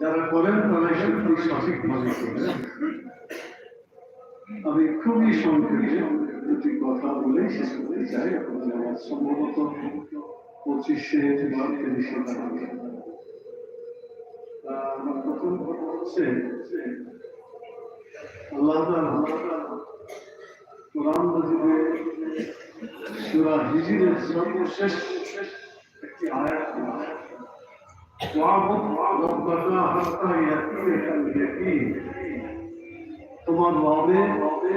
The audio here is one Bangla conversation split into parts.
যারা করেন তারা সত্যি সঠিক মনে আমি খুবই সংক্ষেপে কথা বলে শেষ করতে চাই আমার সম্ভবত পঁচিশে বা তিরিশে আমার প্রথম কথা হচ্ছে কোরআন মাজিদে সূরা হিজরের সর্বশেষ একটি আয়াত তোমার রবে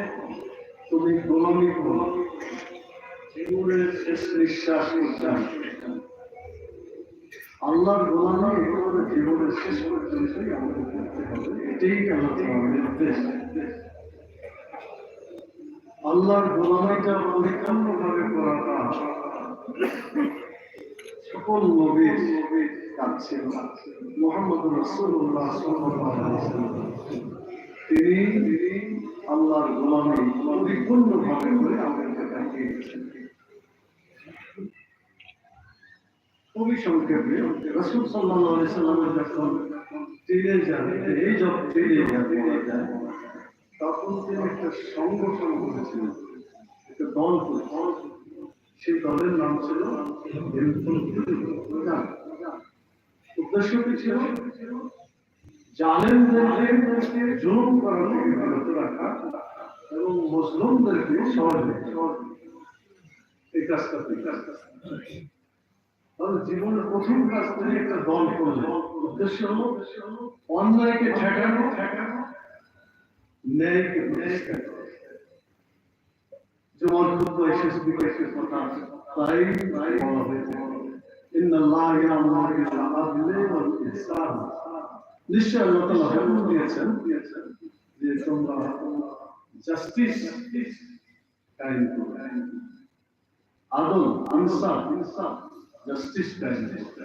তুমি গোলামি করো জীবনের শেষ নিঃশ্বাস পর্যন্ত আল্লাহর গোলামি জীবনের শেষ পর্যন্তই আমাদের করতে হবে। এটাই তাআলার নির্দেশ। আল্লাহর গোলামিটা পরিপূর্ণভাবে করাটা সকল নবীর কাজ ছিল মোহাম্মদ রসুল্লাহ তিনি আল্লাহর গোলামি পরিপূর্ণভাবে করে আমাদেরকে দেখিয়ে খুবই সংক্ষেপে রসুল সাল্লাহ সাল্লামের যখন টিনেজার এই যখন বলা যায় তখন তিনি একটা সংগঠন করেছিলেন, একটা দল সেই দলের নাম ছিল উদ্দেশ্য কি ছিল? জালেমদেরকে জুলুম করা থেকে বিরত রাখা এবং মুসলিমদেরকে সহজে এই কাজটা এই কাজটা জীবনের প্রথম কাজ থেকে একটা দল করলেন। উদ্দেশ্য হলো অন্যায়কে ঠেকানো ঠেকানো Neg, neg. Cemal kutlayışız bir kayışız bakarsın. Sayın, sayın olabilir. İnna Allah ya Allah ya adile ve ihsan. Nişşe Allah Teala hem diyesen, diyesen. Diye sonra justice kain kur. Adıl, insaf, insaf. Justice kain kur.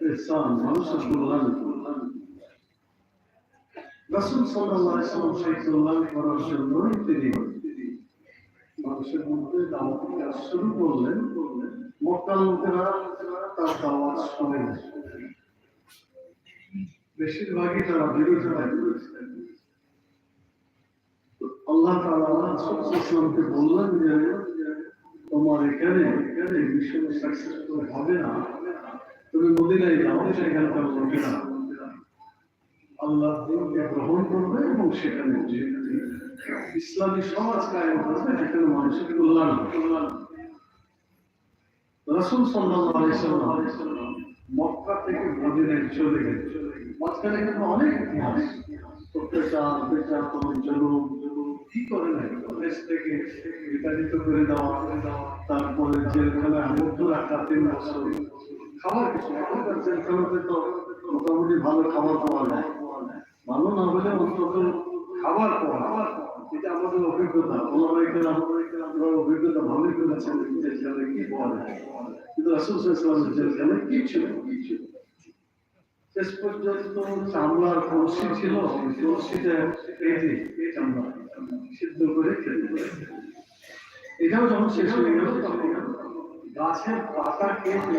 İhsan, manuşa kullanır, kullanır. রাসূল ওয়াসাল্লাম সেই কল্যাণ করার জন্যই তিনি মানুষের মধ্যে দাওয়াত কাজ শুরু করলেন। মক্কার লোকেরা তার দাওয়াত শুনে না। বেশিরভাগই তারা বিরোধিতা করেছিলেন আল্লাহ তাআলা রাসূল ইসলামকে বললেন যে, তোমার এখানে এখানে মিশন সাকসেসফুল হবে না। তুমি মদিনায় যাও সেখানকার লোকেরা আল্লাহ দিনকে গ্রহণ করবে এবং সেখানে যেখানে ইসলামী সমাজ কায়েম করবে সেখানে মানুষের কল্যাণ। রাসূল সাল্লাম মক্কা থেকে মদিনায় চলে মাঝখানে কিন্তু অনেক ইতিহাস। অত্যাচার জুলুম, কি করে নাই? থেকে বিতাড়িত করে দেওয়া, তারপরে জেলখানায় আবদ্ধ রাখা তিন বছর। খাবার কিছু এখনকার জেলখানাতে তো মোটামুটি ভালো খাবার পাওয়া যায়। ভালো না। হলে অন্তত খাবার এটা আমাদের অভিজ্ঞতা। ওনারা আমরা অভিজ্ঞতা ভালোই করেছেন কি পাওয়া যায়। কিন্তু রাসূল ইসলামের জেলখানে কিছু কিছু শেষ পর্যন্ত চামড়ার কলসি ছিল কলসিটা কেটে চামড়া সিদ্ধ করে খেতে এটাও যখন শেষ হয়ে গেল, তখন গাছের পাতা কেটে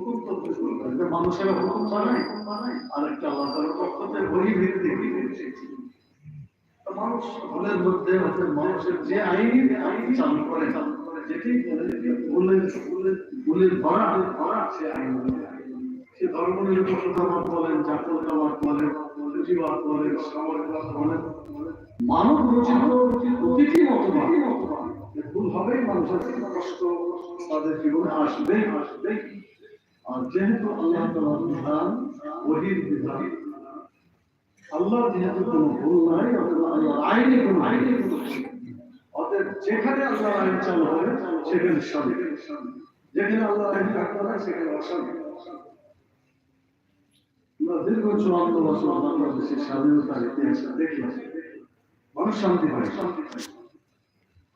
হুকুম করতে চলবে একটা মানুষের হুকুম বানায় আর একটা আল্লাহ তাআলার পক্ষ থেকে বহি ভিত্তিক মানুষ ভুলের মধ্যে হচ্ছে মানুষের যে আইন আইন চালু করে করে যেটি ভরা ভরা সে আইন সে ধর্ম নিরপেক্ষতাবাদ বলেন জাতীয়তাবাদ বলেন মানব রচিত যে ভুল মানুষের। কষ্ট তাদের জীবনে আসবে আসবে আর যেহেতু আল্লাহ তাআলার বিধান, ওহির বিধান আল্লাহ যেহেতু কোনো ভুল নাই, অথবা আল্লাহর আইনে কোনো আইনে। অতএব যেখানে আল্লাহর আইন চালু হবে, সেখানে স্বামী। যেখানে আল্লাহর আইন থাকবে না সেখানে আমরা দীর্ঘ বছর বাংলাদেশের স্বাধীনতার দেখলাম মানুষ শান্তি পায় শান্তি পায়।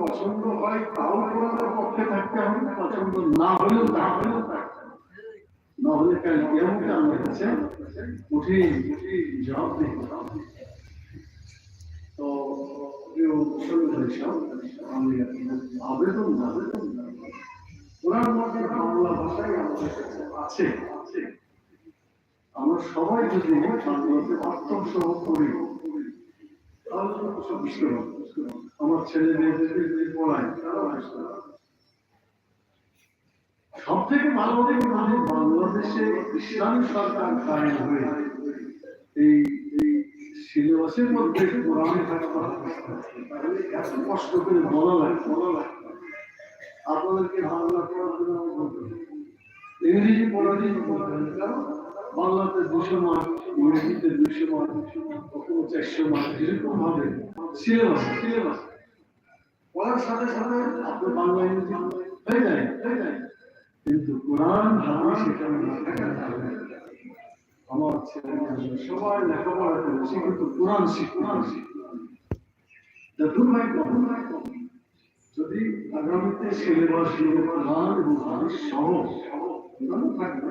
পছন্দ হয় তাও পক্ষে থাকতে হবে, পছন্দ না হলেও হলেও না হলে হবে। তো বাংলা আছে। আমরা সবাই যদি বাংলাতে আত্মসহ করি আমার ছেলে সব থেকে মানে বাংলাদেশে ইসলামী সরকার হয়ে এই সিলেবাসের মধ্যে কোরআন তাহলে এত কষ্ট করে বলা লাগে বলা লাগে। আপনাদেরকে বাংলা পড়ার জন্য। ইংরেজি পড়ার জন্য বলতে দুশো মার্ক ইংরেজিতে দুশো মার্ক কখনো চারশো মার্ক এরকম ভাবে সিলেবাস সিলেবাস পড়ার সাথে সাথে আপনার বাংলা ইংরেজি হয়ে যায় কিন্তু কোরআন, হাদিস সেখানে না কারণে আমার ছেলে সবাই লেখাপড়া করেছে কিন্তু কোরআন শিখ যদি আগামীতে সিলেবাস কোরআন এবং হাদিস সহ কোরআন থাকবে।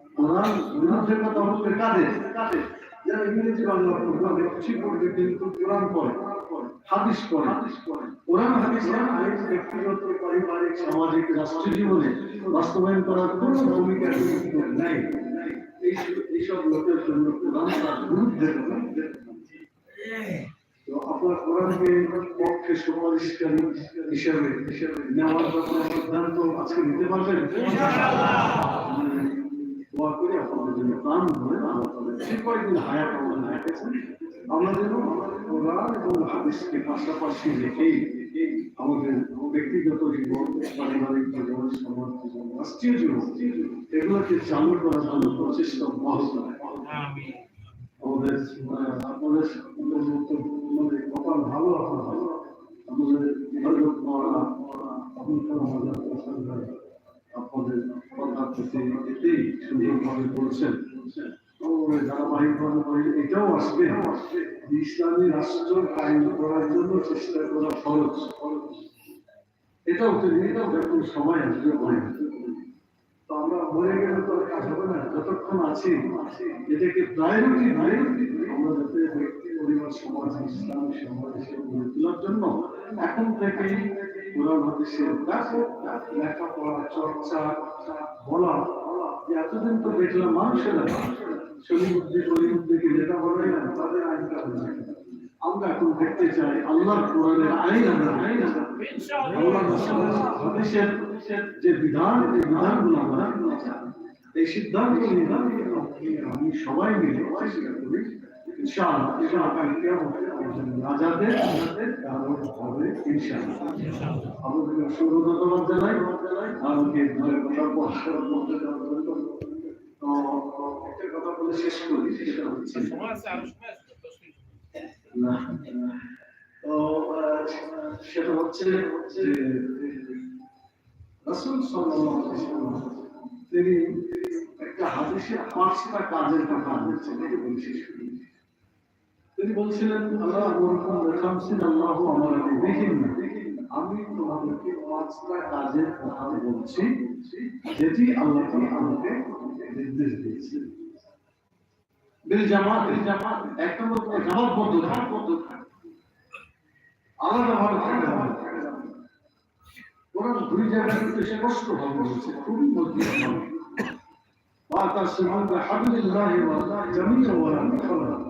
বলবে কাদের কাদের? যারা ইংরেজি বাংলা পড়বে কিছু পড়বে কিন্তু কোরআন পড়ে হাদিস পড়ে। কোরআন হাদিসের ব্যক্তিগত পারিবারিক সামাজিক রাষ্ট্রীয় জীবনে বাস্তবায়ন করার কোনো ভূমিকা নাই। এইসব লোকের জন্য কোরআন তার বিরুদ্ধে তো আপনার কোরআনকে পক্ষে সুপারিশকারী হিসাবে নেওয়ার সিদ্ধান্ত আজকে নিতে পারবেন? করে আমাদের আমাদের ব্যক্তিগত জীবন, পারিবারিক এগুলোকে চালু করার জন্য প্রচেষ্টা অব্যাহত আমাদের আপনাদের কপাল ভালো আপনার আমাদের কালাম আজাদ হোসেন ভাই আপনাদের কথার প্রতি সুন্দরভাবে বলছেন। এটাও আসবে। ইসলামী রাষ্ট্র কায়েম করার জন্য চেষ্টা করা ফরজ এটাও তো এটাও যখন সময় আসবে মনে তো আমরা মরে গেলে তো কাজ হবে না। যতক্ষণ আছি, এটাকে প্রায়োরিটি আমরা যাতে ব্যক্তি বলা এতদিন তো দেখলাম শরীরবুদ্ধিকে লেখাপড়াই না, তাদের আইনটা আমরা এখন দেখতে চাই কোরআনের আইন আমরা যে বিধান বিধানগুলো আমরা, এই সিদ্ধান্ত নিলাম আমি সবাই মিলে করি ইনশাআল্লাহ ইনশাআল্লাহ রাজাদের কারণ হবে ইনশাআল্লাহ। আমাদের সুরধন্যবাদ জানাই আমাকে দুটো কথা পরামর্শ করতে দেওয়ার জন্য। তো একটা কথা বলে শেষ করি সেটা হচ্ছে তো সেটা যে রাসূল সাল্লাল্লাহু আলাইহি ওয়াসাল্লাম তিনি একটা হাদিসে পাঁচটা কাজের কথা বলছেন এটি বলে শেষ করি। তিনি বলছিলেন আল্লাহ ওরকম দেখামছেন আল্লাহ আমার দেখিন না আমি তোমাদেরকে পাঁচটা কাজের কথা বলছি যেটি আল্লাহ আমাকে নির্দেশ দিয়েছে বিল জামাত বিল জামাত এক নম্বর তোমার জামাত বদ্ধ জামাত বদ্ধ আলাদা ভাবে থাকতে হবে কোরআন দুই জায়গায় কিন্তু স্পষ্ট ভাবে বলছে খুবই মজবুত ভাবে واعتصموا بحبل الله والله جميعا ولا تفرقوا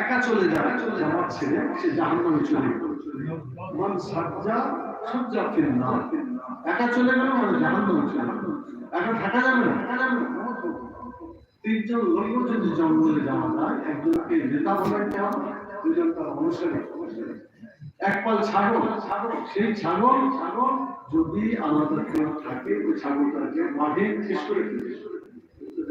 একা চলে যায় জামাত ছেড়ে সে জাহান্নামে চলে মান সাজ্জা, সুজ্জা ফিল না একা চলে গেল মানে জাহান্নামে চলে একা থাকা যাবে না। থাকা যাবে না। তিনজন লোক যদি জঙ্গলে যাওয়া যায়, একজনকে নেতা বানাইতে হবে দুজন তার অনুসারী। এক পাল ছাগল। সেই ছাগল ছাগল যদি আলাদা কেউ থাকে, ওই ছাগলটাকে মাঠে শেষ করে কিন্তু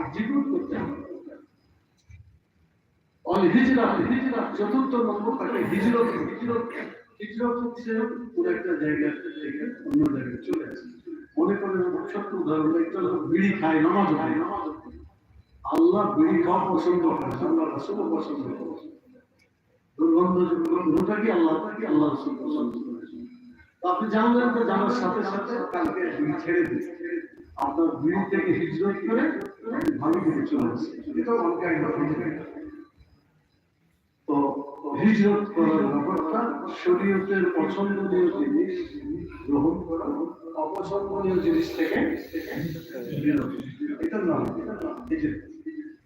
এক্সিকিউট করতে হবে। অল হিজরাত হিজরাত চতুর্থ নম্বর তাকে হিজরত হিজরত হিজরত হচ্ছে পুরো একটা জায়গা থেকে অন্য জায়গায় চলে আসে। মনে করেন ছোট্ট উদাহরণ, একটা বিড়ি খায়, নামাজ খায় নামাজ আল্লাহ বিড়ি খাওয়া পছন্দ করে আল্লাহ রসুল পছন্দ করে দুর্গন্ধযুক্ত কি আল্লাহ কি আল্লাহ রসুল পছন্দ করে। তো আপনি জানলেন তো জানার সাথে সাথে কালকে বিড়ি ছেড়ে দিন। আপনার বিড়ি থেকে হিজরত করে আপনি ভালো দিকে চলে আসছে এটাও অনেক তো হিজরত করার ব্যাপারটা শরীয়তের পছন্দনীয় জিনিস গ্রহণ করা অপছন্দনীয় জিনিস থেকে এটার নাম।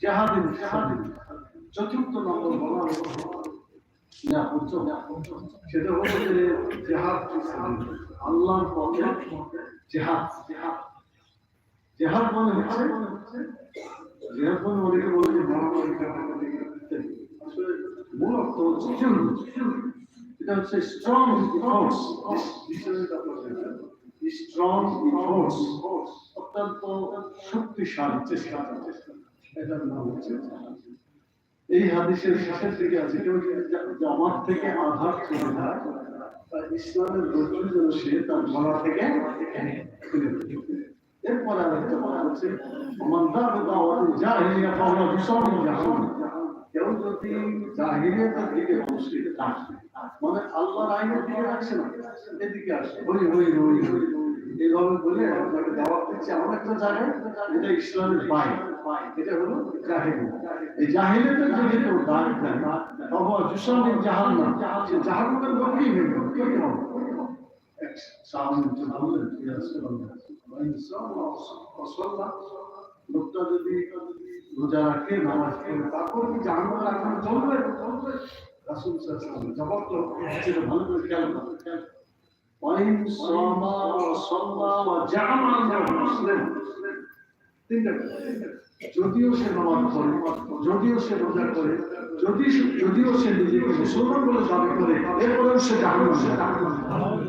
জাহাদিন জাহাদিন চতুর্থ নম্বর বলা হলো যা হচ্ছে সেটা হলো জেহাদ, আল্লাহর পথে জেহাদ জেহাদ জেহাদ মানে হচ্ছে জেহাদ মানে অনেকে বলে যে মূল অর্থ হচ্ছে। এটা হচ্ছে স্ট্রং ফোর্স স্ট্রং ফোর্স অত্যন্ত শক্তিশালী চেষ্টা এটার নাম হচ্ছে এই হাদিসের শেষের দিকে আছে, কেউ জামাত থেকে আধার চলে যায় ইসলামের যেন সে তার গলা থেকে। এরপরে আর একটা কথা হচ্ছে দাওয়াতে জাহিলিয়া পাওয়া ভীষণ জাহান কেউ যদি জাহিলিয়াতের দিকে বসে মানে আল্লাহর আইনের দিকে রাখছে না এদিকে আসে হই হই হই হই এইভাবে বলে আপনাকে দাওয়াত দিচ্ছে এমন একটা জায়গায় এটা ইসলামের বাইরে এটা হলো জাহিলিয়া এই জাহিলিয়াতের যদি কেউ হয়ে কেমন এক সাহাবী যে বললেন ইয়া রাসূলুল্লাহ ওয়াইন সাল্লাল্লাহু লোকটা যদি রোজা রাখে নামাজ পড়ে তারপর কি জাহান্নামে রাখা চলবে চলবে রাসূল সাল্লাল্লাহু আলাইহি জবাব তো সেটা ভালো করে খেয়াল করো খেয়াল করো। ওয়াইন সামা ওয়া সাল্লা ওয়া জামা মুসলিম। তিনটা যদিও সে নামাজ পড়ে যদিও সে রোজা করে যদি যদিও সে নিজেকে মুসলমান বলে দাবি করে এরপরেও সে জাহান্নামে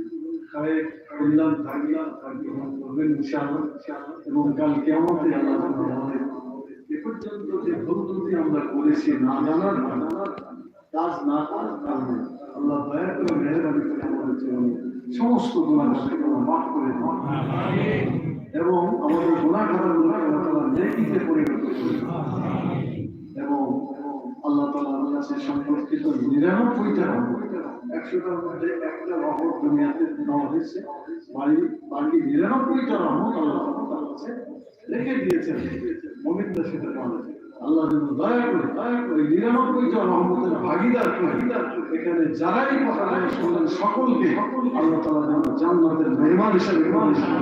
আল্লাহ আমরা করেছি, না জানার কাজ না কারণে, আল্লাহ দয়া করে মেহরবানি করে আমাদের জীবনে সমস্ত গুণাগুলোকে মাফ করে এবং আমাদের গুণা খারাপগুলোকে আল্লাহ তাআলা নেকিতে পরিণত করে এবং আল্লাহ তাআলা আমার কাছে সম্পর্কিত নিরানব্বইটা একশোটার মধ্যে একটা রহমত দুনিয়াতে দেওয়া হয়েছে বাড়ি বাকি নিরানব্বইটা রহমত আল্লাহ তাআলা তার কাছে রেখে দিয়েছেন মমিনরা সেটা পাবে আল্লাহ যেন দয়া করে দয়া করে নিরানব্বইটা রহমতের ভাগিদার ভাগিদার এখানে যারাই কথা বলে শুনলেন সকলকে আল্লাহ তাআলা যেন জান্নাতের মেহমান হিসেবে মেহমান হিসেবে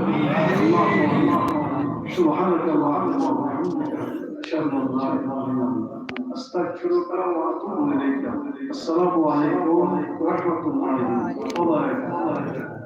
আল্লাহ আল্লাহ سبحانك اللهم وبحمدك أشهد أن لا إله إلا أنت استغفرك واتوب اليك السلام عليكم ورحمه الله وبركاته